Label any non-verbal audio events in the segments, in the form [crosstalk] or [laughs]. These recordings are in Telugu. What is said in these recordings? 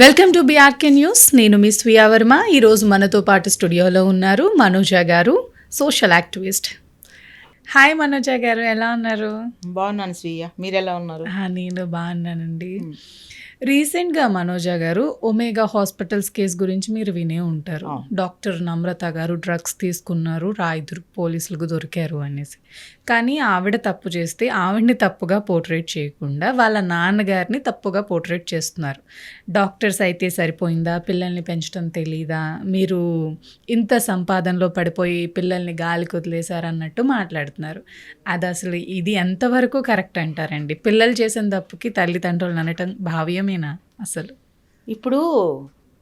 Welcome to BRK news. నేను మీ స్వియా వర్మ. ఈరోజు మనతో పాటు స్టూడియోలో ఉన్నారు మనోజ గారు సోషల్ యాక్టివిస్ట్. హాయ్ మనోజ గారు ఎలా ఉన్నారు? బాగున్నాను స్వీయ. మీరు ఎలా ఉన్నారు నేను బాగున్నానండి. రీసెంట్గా మనోజ గారు ఒమేగా హాస్పిటల్స్ కేసు గురించి మీరు వినే ఉంటారు. డాక్టర్ నమ్రత గారు డ్రగ్స్ తీసుకున్నారు రాయిదురు పోలీసులకు దొరికారు అనేసి. కానీ ఆవిడ తప్పు చేస్తే ఆవిడని తప్పుగా పోర్ట్రేట్ చేయకుండా వాళ్ళ నాన్నగారిని తప్పుగా పోర్ట్రేట్ చేస్తున్నారు. డాక్టర్స్ అయితే సరిపోయిందా? పిల్లల్ని పెంచడం తెలీదా? మీరు ఇంత సంపాదనలో పడిపోయి పిల్లల్ని గాలికి వదిలేశారన్నట్టు మాట్లాడుతున్నారు. అది అసలు ఇది ఎంతవరకు కరెక్ట్ అంటారండి? పిల్లలు చేసిన తప్పుకి తల్లిదండ్రులు అనటం భావ్యమేనా అసలు? ఇప్పుడు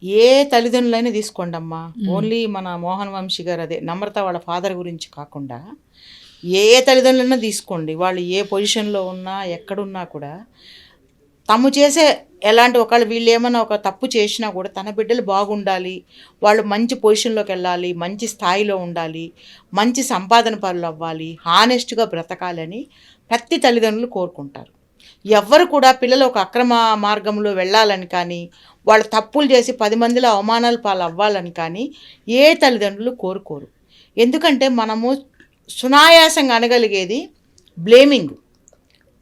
ఏ తల్లిదండ్రులైనా తీసుకోండి అమ్మా ఓన్లీ మన మోహన్ వంశీ గారు అదే నమ్రత వాళ్ళ ఫాదర్ గురించి కాకుండా ఏ తల్లిదండ్రులైనా తీసుకోండి. వాళ్ళు ఏ పొజిషన్లో ఉన్నా ఎక్కడున్నా కూడా తము చేసే ఎలాంటి ఒకళ్ళు వీళ్ళు ఏమైనా ఒక తప్పు చేసినా కూడా తన బిడ్డలు బాగుండాలి. వాళ్ళు మంచి పొజిషన్లోకి వెళ్ళాలి మంచి స్థాయిలో ఉండాలి మంచి సంపాదన పనులు అవ్వాలి హానెస్ట్గా బ్రతకాలని ప్రతి తల్లిదండ్రులు కోరుకుంటారు. ఎవ్వరు కూడా పిల్లలు ఒక అక్రమ మార్గంలో వెళ్ళాలని కానీ వాళ్ళు తప్పులు చేసి పది మందిలో అవమానాలు పాలు అవ్వాలని కానీ ఏ తల్లిదండ్రులు కోరుకోరు. ఎందుకంటే మనము సునాయాసంగా అనగలిగేది బ్లేమింగ్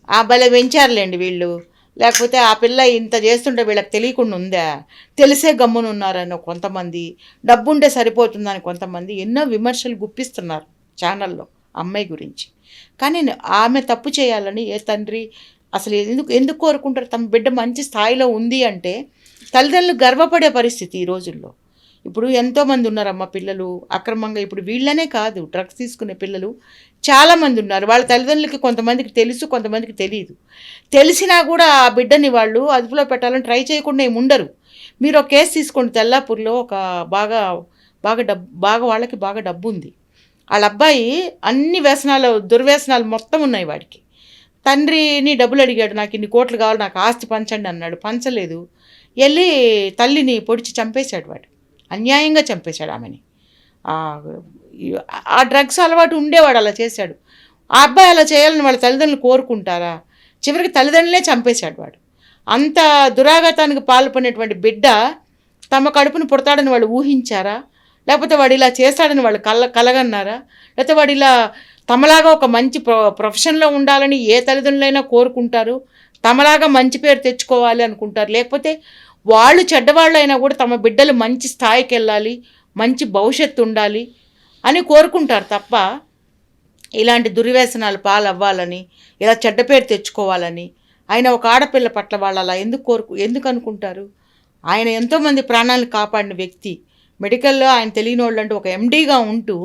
ఆ భలే పెంచారులేండి వీళ్ళు. లేకపోతే ఆ పిల్ల ఇంత చేస్తుంటే వీళ్ళకి తెలియకుండా ఉందా? తెలిసే గమ్మునున్నారని కొంతమంది. డబ్బుంటే సరిపోతుందని కొంతమంది ఎన్నో విమర్శలు గుప్పిస్తున్నారు ఛానల్లో అమ్మాయి గురించి. కానీ ఆమె తప్పు చేయాలని ఏ తండ్రి అసలు ఎందుకు ఎందుకు కోరుకుంటారు? తమ బిడ్డ మంచి స్థాయిలో ఉంది అంటే తల్లిదండ్రులు గర్వపడే పరిస్థితి ఈ రోజుల్లో. ఇప్పుడు ఎంతోమంది ఉన్నారమ్మ పిల్లలు అక్రమంగా ఇప్పుడు వీళ్ళనే కాదు డ్రగ్స్ తీసుకునే పిల్లలు చాలామంది ఉన్నారు. వాళ్ళ తల్లిదండ్రులకి కొంతమందికి తెలుసు కొంతమందికి తెలియదు తెలిసినా కూడా ఆ బిడ్డని వాళ్ళు అదుపులో పెట్టాలని ట్రై చేయకుండా ఏమి ఉండరు. మీరు ఒక కేసు తీసుకోండి. తెల్లాపూర్లో ఒక బాగా బాగా డబ్బు బాగా వాళ్ళకి బాగా డబ్బు ఉంది వాళ్ళ అబ్బాయి అన్ని వ్యసనాలు దుర్వ్యసనాలు మొత్తం ఉన్నాయి వాడికి. తండ్రిని డబ్బులు అడిగాడు నాకు ఇన్ని కోట్లు కావాలి నాకు ఆస్తి పంచండి అన్నాడు. పంచలేదు. వెళ్ళి తల్లిని పొడిచి చంపేశాడు వాడు. అన్యాయంగా చంపేశాడు ఆమెని. ఆ- డ్రగ్స్ అలవాటు ఉండేవాడు అలా చేశాడు. ఆ అబ్బాయి అలా చేయాలని వాళ్ళ తల్లిదండ్రులు కోరుకుంటారా? చివరికి తల్లిదండ్రులే చంపేశాడు వాడు. అంత దురాఘాతానికి పాల్పడినటువంటి బిడ్డ తమ కడుపును పుడతాడని వాళ్ళు ఊహించారా? లేకపోతే వాడు ఇలా చేస్తాడని వాళ్ళు కల కలగన్నారా? లేకపోతే వాడు ఇలా తమలాగా ఒక మంచి ప్రొ ప్రొఫెషన్లో ఉండాలని ఏ తల్లిదండ్రులైనా కోరుకుంటారు. తమలాగా మంచి పేరు తెచ్చుకోవాలి అనుకుంటారు. లేకపోతే వాళ్ళు చెడ్డవాళ్ళు అయినా కూడా తమ బిడ్డలు మంచి స్థాయికి వెళ్ళాలి మంచి భవిష్యత్తు ఉండాలి అని కోరుకుంటారు తప్ప ఇలాంటి దుర్వ్యసనాలు పాలవ్వాలని ఇలా చెడ్డ పేరు తెచ్చుకోవాలని ఆయన ఒక ఆడపిల్ల పట్ల వాళ్ళు అలా ఎందుకు కోరుకు ఎందుకు అనుకుంటారు? ఆయన ఎంతోమంది ప్రాణాలను కాపాడిన వ్యక్తి. మెడికల్లో ఆయన తెలియని వాళ్ళు అంటూ ఒక ఎండీగా ఉంటూ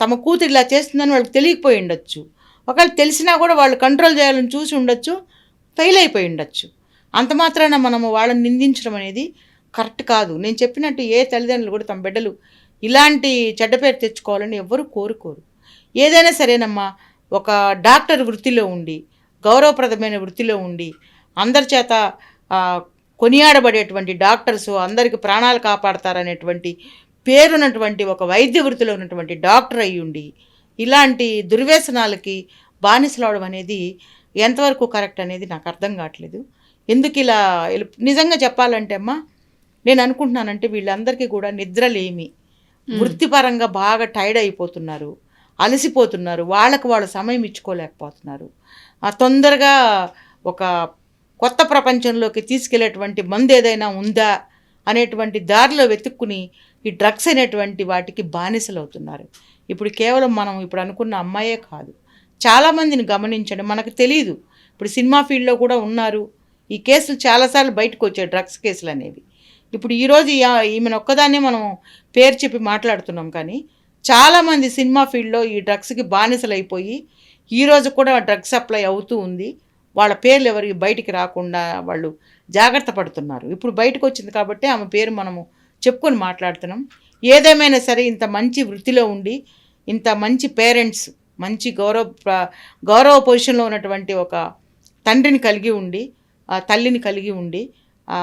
తమ కూతురు ఇలా చేస్తుందని వాళ్ళకి తెలియకపోయి ఉండొచ్చు. ఒకవేళ తెలిసినా కూడా వాళ్ళు కంట్రోల్ చేయాలని చూసి ఉండొచ్చు ఫెయిల్ అయిపోయి ఉండొచ్చు. అంత మాత్రాన మనము వాళ్ళని నిందించడం అనేది కరెక్ట్ కాదు. నేను చెప్పినట్టు ఏ తల్లిదండ్రులు కూడా తమ బిడ్డలు ఇలాంటి చెడ్డ పేరు తెచ్చుకోవాలని ఎవ్వరూ కోరుకోరు. ఏదైనా సరేనమ్మా ఒక డాక్టర్ వృత్తిలో ఉండి గౌరవప్రదమైన వృత్తిలో ఉండి అందరి చేత కొనియాడబడేటువంటి డాక్టర్స్ అందరికి ప్రాణాలు కాపాడతారనేటువంటి పేరున్నటువంటి ఒక వైద్య వృత్తిలో ఉన్నటువంటి డాక్టర్ అయి ఉండి ఇలాంటి దుర్వ్యసనాలకి బానిసలవడం అనేది ఎంతవరకు కరెక్ట్ అనేది నాకు అర్థం కావట్లేదు. ఎందుకు ఇలా నిజంగా చెప్పాలంటే అమ్మా నేను అనుకుంటున్నానంటే వీళ్ళందరికీ కూడా నిద్రలేమి. వృత్తిపరంగా బాగా టైర్డ్ అయిపోతున్నారు అలసిపోతున్నారు వాళ్ళకు వాళ్ళు సమయం ఇచ్చుకోలేకపోతున్నారు. తొందరగా ఒక కొత్త ప్రపంచంలోకి తీసుకెళ్ళేటువంటి మందు ఏదైనా ఉందా అనేటువంటి దారిలో వెతుక్కుని ఈ డ్రగ్స్ అనేటువంటి వాటికి బానిసలు అవుతున్నారు ఇప్పుడు కేవలం మనం ఇప్పుడు అనుకున్న అమ్మాయే కాదు. చాలామందిని గమనించండి మనకు తెలియదు ఇప్పుడు సినిమా ఫీల్డ్లో కూడా ఉన్నారు. ఈ కేసులు చాలాసార్లు బయటకు వచ్చాయి డ్రగ్స్ కేసులు అనేవి. ఇప్పుడు ఈరోజు ఈమెను ఒక్కదాన్నే మనం పేరు చెప్పి మాట్లాడుతున్నాం కానీ చాలామంది సినిమా ఫీల్డ్లో ఈ డ్రగ్స్కి బానిసలు అయిపోయి ఈరోజు కూడా డ్రగ్స్ సప్లై అవుతూ ఉంది. వాళ్ళ పేర్లు ఎవరికి బయటికి రాకుండా వాళ్ళు జాగ్రత్త పడుతున్నారు. ఇప్పుడు బయటకు వచ్చింది కాబట్టి ఆమె పేరు మనము చెప్పుకొని మాట్లాడుతున్నాం. ఏదేమైనా సరే ఇంత మంచి వృత్తిలో ఉండి ఇంత మంచి పేరెంట్స్ మంచి గౌరవ గౌరవ పొజిషన్లో ఉన్నటువంటి ఒక తండ్రిని కలిగి ఉండి ఆ తల్లిని కలిగి ఉండి ఆ,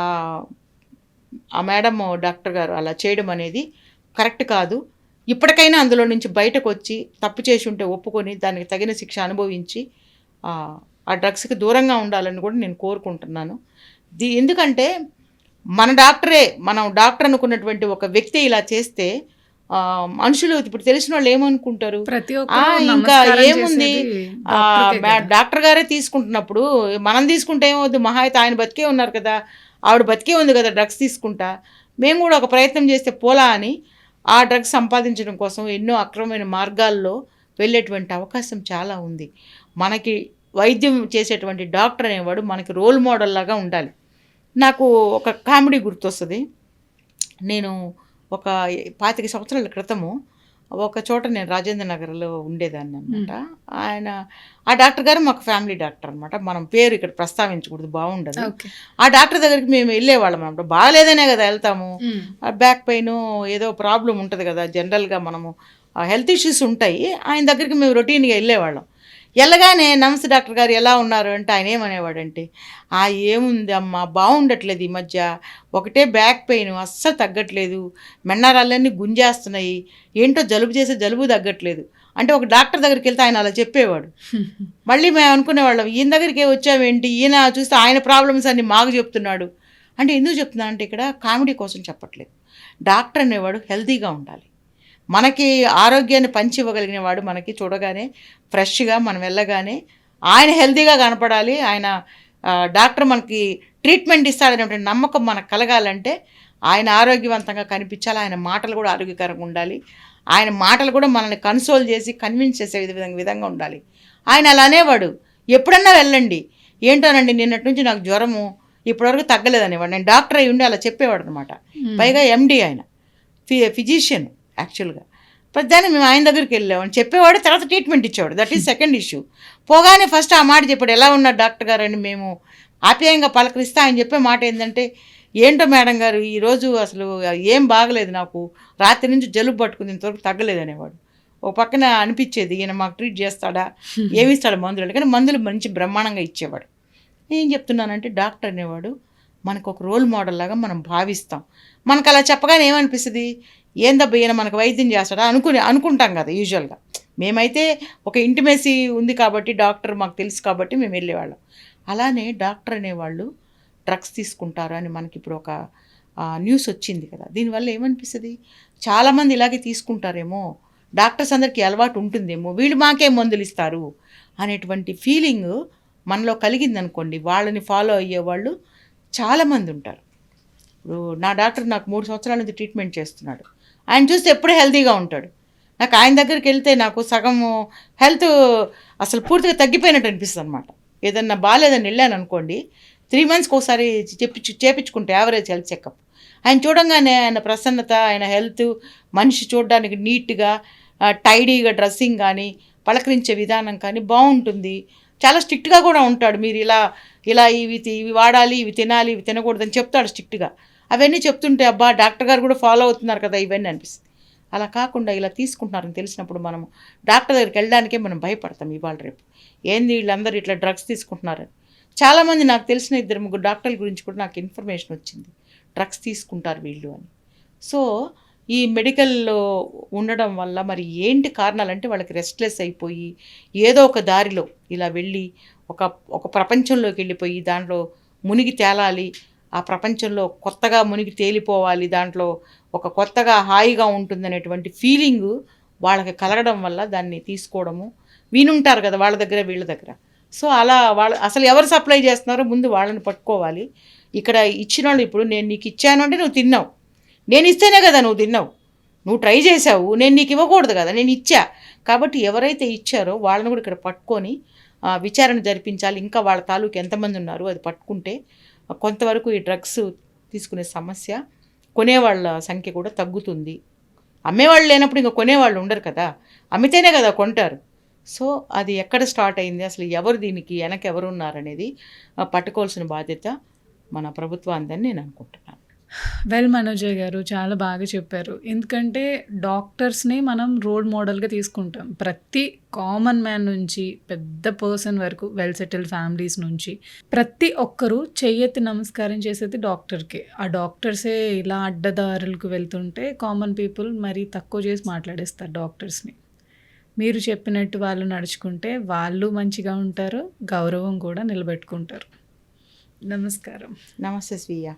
ఆ మేడం డాక్టర్ గారు అలా చేయడం అనేది కరెక్ట్ కాదు. ఇప్పటికైనా అందులో నుంచి బయటకు వచ్చి తప్పు చేసి ఉంటే ఒప్పుకొని దానికి తగిన శిక్ష అనుభవించి ఆ, డ్రగ్స్కి దూరంగా ఉండాలని కూడా నేను కోరుకుంటున్నాను. దీ ఎందుకంటే మన డాక్టరే మనం డాక్టర్ అనుకున్నటువంటి ఒక వ్యక్తి ఇలా చేస్తే మనుషులు ఇప్పుడు తెలిసిన వాళ్ళు ఏమనుకుంటారు? ఇంకా ఏముంది. డాక్టర్ గారే తీసుకుంటున్నప్పుడు మనం తీసుకుంటే ఏమవుద్ది? మహా అయితే ఆయన బతికే ఉన్నారు కదా. ఆవిడ బతికే ఉంది కదా డ్రగ్స్ తీసుకుంటా. మేము కూడా ఒక ప్రయత్నం చేస్తే పోలా అని ఆ డ్రగ్స్ సంపాదించడం కోసం ఎన్నో అక్రమమైన మార్గాల్లో వెళ్ళేటువంటి అవకాశం చాలా ఉంది. మనకి వైద్యం చేసేటువంటి డాక్టర్ అనేవాడు మనకి రోల్ మోడల్ లాగా ఉండాలి. నాకు ఒక కామెడీ గుర్తొస్తుంది. నేను ఒక పాతిక సంవత్సరాల క్రితము ఒక చోట నేను రాజేంద్ర నగర్లో ఉండేదాన్ని అనమాట ఆయన ఆ డాక్టర్ గారు మాకు ఫ్యామిలీ డాక్టర్ అనమాట మనం పేరు ఇక్కడ ప్రస్తావించకూడదు బాగుండదు. ఆ డాక్టర్ దగ్గరికి మేము వెళ్ళేవాళ్ళం అనమాట బాగాలేదనే కదా వెళ్తాము. బ్యాక్ పెయిన్ ఏదో ప్రాబ్లం ఉంటుంది కదా జనరల్గా మనము హెల్త్ ఇష్యూస్ ఉంటాయి. ఆయన దగ్గరికి మేము రొటీన్గా వెళ్ళేవాళ్ళం. వెళ్ళగానే నమస్తే డాక్టర్ గారు ఎలా ఉన్నారు అంటే ఆయన ఏమనేవాడంటే ఆ ఏముంది అమ్మా బాగుండట్లేదు ఈ మధ్య. ఒకటే బ్యాక్ పెయిన్ అస్సలు తగ్గట్లేదు. మెన్నారాలన్నీ గుంజేస్తున్నాయి. ఏంటో జలుబు చేసే జలుబు తగ్గట్లేదు. అంటే ఒక డాక్టర్ దగ్గరికి వెళ్తే ఆయన అలా చెప్పేవాడు. [laughs] మళ్ళీ మేము అనుకునేవాళ్ళం ఈయన దగ్గరికి వచ్చామేంటి ఈయన చూస్తే ఆయన ప్రాబ్లమ్స్ అన్ని మాకు చెప్తున్నాడు. అంటే ఎందుకు చెప్తున్నా అంటే ఇక్కడ కామెడీ కోసం చెప్పట్లేదు. డాక్టర్ అనేవాడు హెల్తీగా ఉండాలి. మనకి ఆరోగ్యాన్ని పంచి ఇవ్వగలిగిన వాడు మనకి చూడగానే ఫ్రెష్గా మనం వెళ్ళగానే ఆయన హెల్తీగా కనపడాలి ఆయన డాక్టర్ మనకి ట్రీట్మెంట్ ఇస్తాడనేటువంటి నమ్మకం మనకు కలగాలంటే ఆయన ఆరోగ్యవంతంగా కనిపించాలి ఆయన మాటలు కూడా ఆరోగ్యకరంగా ఉండాలి ఆయన మాటలు కూడా మనల్ని కన్సోల్ చేసి కన్విన్స్ చేసే విధంగా విధంగా ఉండాలి. ఆయన అలా అనేవాడు. ఎప్పుడన్నా వెళ్ళండి. ఏంటోనండి నిన్నటి నుంచి నాకు జ్వరము ఇప్పటివరకు తగ్గలేదనేవాడు. నేను డాక్టర్ అయి ఉండి అలా చెప్పేవాడు అనమాట పైగా ఎండి ఆయన ఫి ఫిజిషియన్. యాక్చువల్గా ప్రతిదాన్ని మేము ఆయన దగ్గరికి వెళ్ళామని చెప్పేవాడు తర్వాత ట్రీట్మెంట్ ఇచ్చేవాడు. దట్ ఈస్ సెకండ్ ఇష్యూ పోగానే ఫస్ట్ ఆ మాట చెప్పాడు ఎలా ఉన్నారు డాక్టర్ గారు? అని మేము ఆప్యాయంగా పలకరిస్తే ఆయన చెప్పే మాట ఏంటంటే ఏంటో మేడం గారు ఈరోజు అసలు ఏం బాగలేదు నాకు. రాత్రి నుంచి జలుబు పట్టుకుంది ఇంతవరకు తగ్గలేదు అనేవాడు. ఒక పక్కన అనిపించేది ఈయన మాకు ట్రీట్ చేస్తాడా? ఏమి ఇస్తాడు మందులు? కానీ మందులు మంచి బ్రహ్మాండంగా ఇచ్చేవాడు. నేను చెప్తున్నానంటే డాక్టర్ అనేవాడు మనకు ఒక రోల్ మోడల్ లాగా మనం భావిస్తాం. మనకు అలా చెప్పగానే ఏమనిపిస్తుంది? ఏందబ్బా ఈయన మనకు వైద్యం చేస్తాడా అనుకుని అనుకుంటాం కదా యూజువల్గా మేమైతే ఒక ఇంటిమేసీ ఉంది కాబట్టి డాక్టర్ మాకు తెలుసు కాబట్టి మేము వెళ్ళేవాళ్ళం. అలానే డాక్టర్ అనేవాళ్ళు డ్రగ్స్ తీసుకుంటారు అని మనకి ఇప్పుడు ఒక న్యూస్ వచ్చింది కదా. దీనివల్ల ఏమనిపిస్తుంది? చాలామంది ఇలాగే తీసుకుంటారేమో. డాక్టర్స్ అందరికీ అలవాటు ఉంటుందేమో. వీళ్ళు మాకే మందులు ఇస్తారు అనేటువంటి ఫీలింగ్ మనలో కలిగిందనుకోండి వాళ్ళని ఫాలో అయ్యేవాళ్ళు చాలామంది ఉంటారు. ఇప్పుడు నా డాక్టర్ నాకు మూడు సంవత్సరాల నుంచి ట్రీట్మెంట్ చేస్తున్నాడు. ఆయన చూస్తే ఎప్పుడూ హెల్తీగా ఉంటాడు. నాకు ఆయన దగ్గరికి వెళ్తే నాకు సగం హెల్త్ అసలు పూర్తిగా తగ్గిపోయినట్టు అనిపిస్తుంది అనమాట ఏదన్నా బాగాలేదని వెళ్ళాను అనుకోండి త్రీ మంత్స్కి ఒకసారి చెప్పించు చేపించుకుంటే యావరేజ్ హెల్త్ చెకప్ ఆయన చూడంగానే ఆయన ప్రసన్నత ఆయన హెల్త్ మనిషి చూడడానికి నీట్గా టైడీగా డ్రెస్సింగ్ కానీ పలకరించే విధానం కానీ బాగుంటుంది. చాలా స్ట్రిక్ట్గా కూడా ఉంటాడు. మీరు ఇలా ఇలా ఇవి తి- ఇవి వాడాలి ఇవి తినాలి ఇవి తినకూడదని చెప్తాడు స్ట్రిక్ట్గా అవన్నీ చెప్తుంటే అబ్బా డాక్టర్ గారు కూడా ఫాలో అవుతున్నారు కదా ఇవన్నీ అనిపిస్తుంది. అలా కాకుండా ఇలా తీసుకుంటున్నారని తెలిసినప్పుడు మనం డాక్టర్ దగ్గరికి వెళ్ళడానికే మనం భయపడతాం ఇవాళ రేపు. ఏంది వీళ్ళందరూ ఇట్లా డ్రగ్స్ తీసుకుంటున్నారని. చాలామంది నాకు తెలిసిన ఇద్దరు ముగ్గురు డాక్టర్ల గురించి కూడా నాకు ఇన్ఫర్మేషన్ వచ్చింది. డ్రగ్స్ తీసుకుంటారు వీళ్ళు అని. సో ఈ మెడికల్లో ఉండడం వల్ల మరి ఏంటి కారణాలంటే వాళ్ళకి రెస్ట్లెస్ అయిపోయి ఏదో ఒక దారిలో ఇలా వెళ్ళి ఒక ఒక ప్రపంచంలోకి వెళ్ళిపోయి దాంట్లో మునిగి తేలాలి ఆ ప్రపంచంలో కొత్తగా మునిగి తేలిపోవాలి దాంట్లో ఒక కొత్తగా హాయిగా ఉంటుందనేటువంటి ఫీలింగ్ వాళ్ళకి కలగడం వల్ల దాన్ని తీసుకోవడము. వీనుంటారు కదా వాళ్ళ దగ్గర వీళ్ళ దగ్గర. సో అలా వాళ్ళ అసలు ఎవరు సప్లై చేస్తున్నారో ముందు వాళ్ళని పట్టుకోవాలి. ఇక్కడ ఇచ్చిన వాళ్ళు ఇప్పుడు నేను నీకు ఇచ్చాను అంటే నువ్వు తిన్నావు. నేను ఇస్తేనే కదా నువ్వు తిన్నావు. నువ్వు ట్రై చేసావు నేను నీకు ఇవ్వకూడదు కదా నేను ఇచ్చా. కాబట్టి ఎవరైతే ఇచ్చారో వాళ్ళని కూడా ఇక్కడ పట్టుకొని విచారణ జరిపించాలి. ఇంకా వాళ్ళ తాలూకు ఎంతమంది ఉన్నారు అది పట్టుకుంటే కొంతవరకు ఈ డ్రగ్స్ తీసుకునే సమస్య కొనేవాళ్ళ సంఖ్య కూడా తగ్గుతుంది. అమ్మేవాళ్ళు లేనప్పుడు ఇంకా కొనేవాళ్ళు ఉండరు కదా. అమ్మితేనే కదా కొంటారు. సో అది ఎక్కడ స్టార్ట్ అయింది? అసలు ఎవరు దీనికి వెనక ఎవరు ఉన్నారనేది పట్టుకోవాల్సిన బాధ్యత మన ప్రభుత్వాందని నేను అనుకుంటున్నాను. వెల్ మనోజయ్ గారు చాలా బాగా చెప్పారు. ఎందుకంటే డాక్టర్స్ని మనం రోల్ మోడల్గా తీసుకుంటాం. ప్రతి కామన్ మ్యాన్ నుంచి పెద్ద పర్సన్ వరకు వెల్ సెటిల్డ్ ఫ్యామిలీస్ నుంచి ప్రతి ఒక్కరూ చెయ్యెత్తి నమస్కారం చేసేది డాక్టర్కే. ఆ డాక్టర్సే ఇలా అడ్డదారులకు వెళ్తుంటే కామన్ పీపుల్ మరీ తక్కువ చేసి మాట్లాడేస్తారు డాక్టర్స్ని. మీరు చెప్పినట్టు వాళ్ళు నడుచుకుంటే వాళ్ళు మంచిగా ఉంటారు గౌరవం కూడా నిలబెట్టుకుంటారు. నమస్కారం. నమస్తే స్వీయ